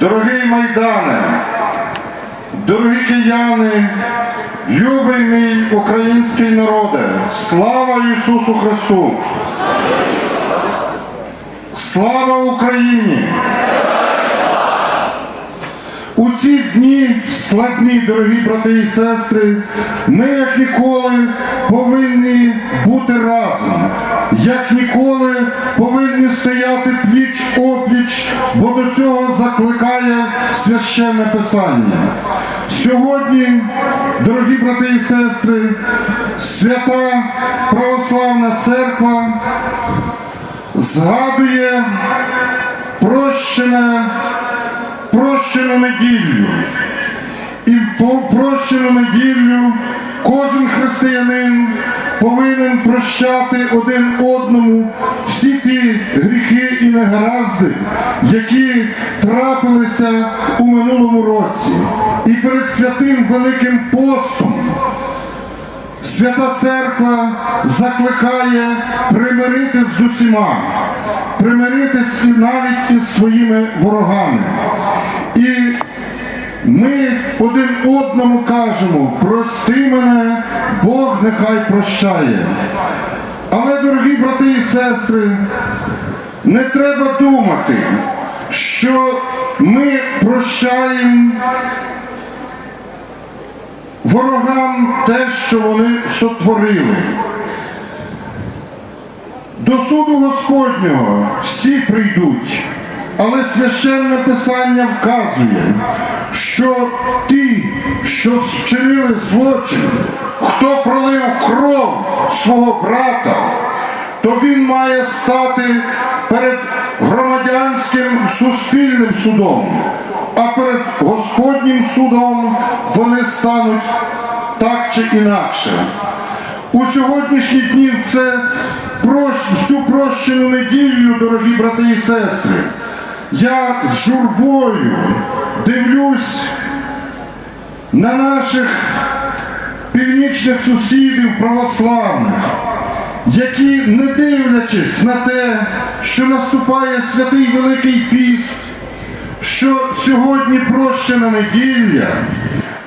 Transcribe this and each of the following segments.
Дорогий Майдане, дорогі кияни, любий мій український народе, слава Ісусу Христу! Слава Україні! У ці дні складні, дорогі брати і сестри, ми як ніколи повинні бути разом, як ніколи повинні стояти пліч опліч, бо до цього закликає священне писання. Сьогодні, дорогі брати і сестри, свята православна церква згадує прощене прощену неділю. І в прощену неділю кожен християнин повинен прощати один одному всі ті гріхи і негаразди, які трапилися у минулому році. І перед святим Великим постом Свята Церква закликає примиритись з усіма, примиритись навіть із своїми ворогами. І ми один одному кажемо, прости мене, Бог нехай прощає. Але, дорогі брати і сестри, не треба думати, що ми прощаємо ворогам те, що вони сотворили. До суду Господнього всі прийдуть, але священне писання вказує, що ті, що вчинили злочин, хто пролив кров свого брата, то він має стати перед громадянським суспільним судом, а перед Господнім судом вони стануть так чи інакше. У сьогоднішні дні це цю прощену неділю, дорогі брати і сестри, я з журбою дивлюсь на наших північних сусідів православних, які, не дивлячись на те, що наступає святий Великий Піст, що сьогодні прощена неділя,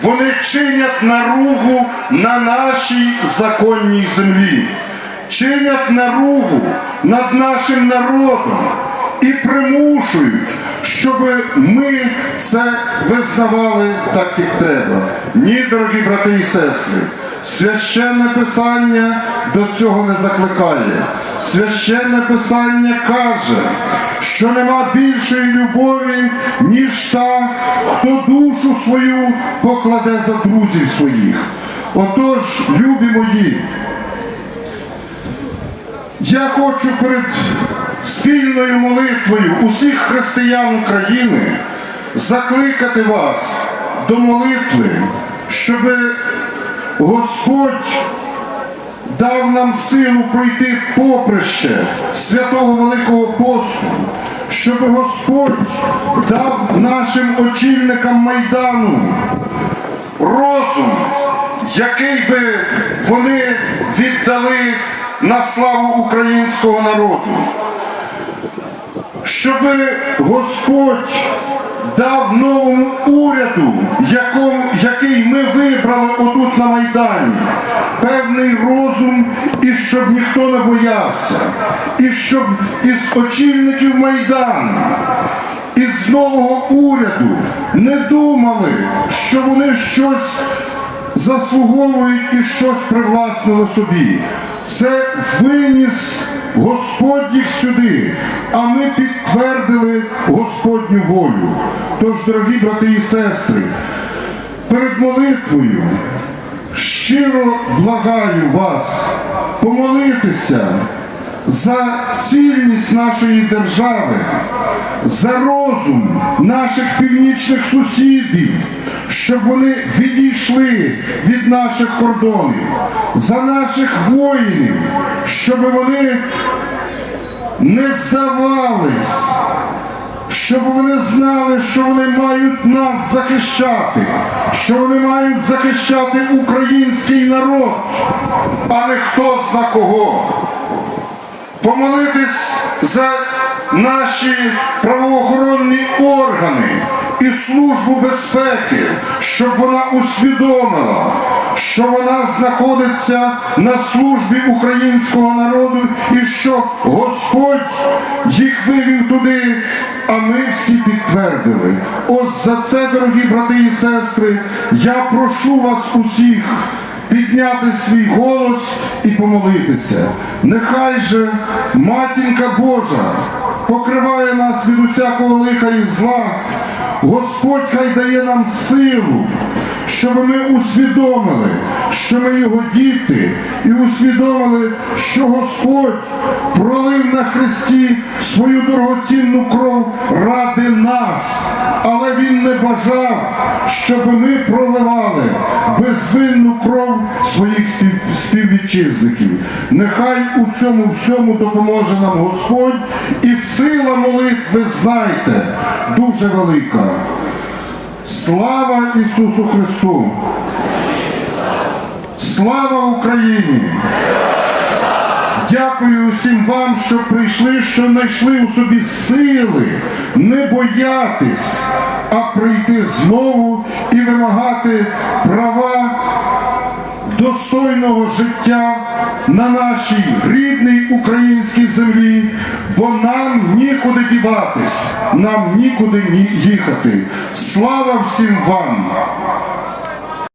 вони чинять наругу на нашій законній землі, чинять наругу над нашим народом і примушують, щоб ми це визнавали так, як треба. Ні, дорогі брати і сестри. Священне писання до цього не закликає. Священне писання каже, що нема більшої любові, ніж та, хто душу свою покладе за друзів своїх. Отож, любі мої, я хочу перед спільною молитвою усіх християн України закликати вас до молитви, щоб Господь дав нам силу пройти поприще святого Великого посту, щоб Господь дав нашим очільникам Майдану розум, який би вони віддали на славу українського народу, щоб Господь дав новому уряду, якому, який ми вибрали отут на Майдані, певний розум, і щоб ніхто не боявся, і щоб із очільників Майдану із нового уряду не думали, що вони щось заслуговують і щось привласнили собі. Це виніс Господь їх сюди, а ми підтвердили Господню волю. Тож, дорогі брати і сестри, перед молитвою щиро благаю вас помолитися за цільність нашої держави, за розум наших північних сусідів, щоб вони відійшли від наших кордонів, за наших воїнів, щоб вони не здавались, щоб вони знали, що вони мають нас захищати, що вони мають захищати український народ, а не хто за кого. Помолитись за наші правоохоронні органи, і Службу безпеки, щоб вона усвідомила, що вона знаходиться на службі українського народу і що Господь їх вивів туди, а ми всі підтвердили. Ось за це, дорогі брати і сестри, я прошу вас усіх підняти свій голос і помолитися. Нехай же матінка Божа покриває нас від усякого лиха і зла. Господь хай дає нам силу, щоб ми усвідомили, що ми його діти, і усвідомили, що Господь пролив на Христі свою дорогоцінну кров ради нас, але Він не бажав, щоб ми проливали безвинну кров своїх співвітчизників. Нехай у цьому всьому допоможе нам Господь, і сила молитви, знайте, дуже велика. Слава Ісусу Христу! Слава Україні! Дякую усім вам, що прийшли, що знайшли у собі сили не боятись, а прийти знову і вимагати права достойного життя на нашій рідній українській землі, бо нам нікуди діватись, нам нікуди їхати. Слава всім вам!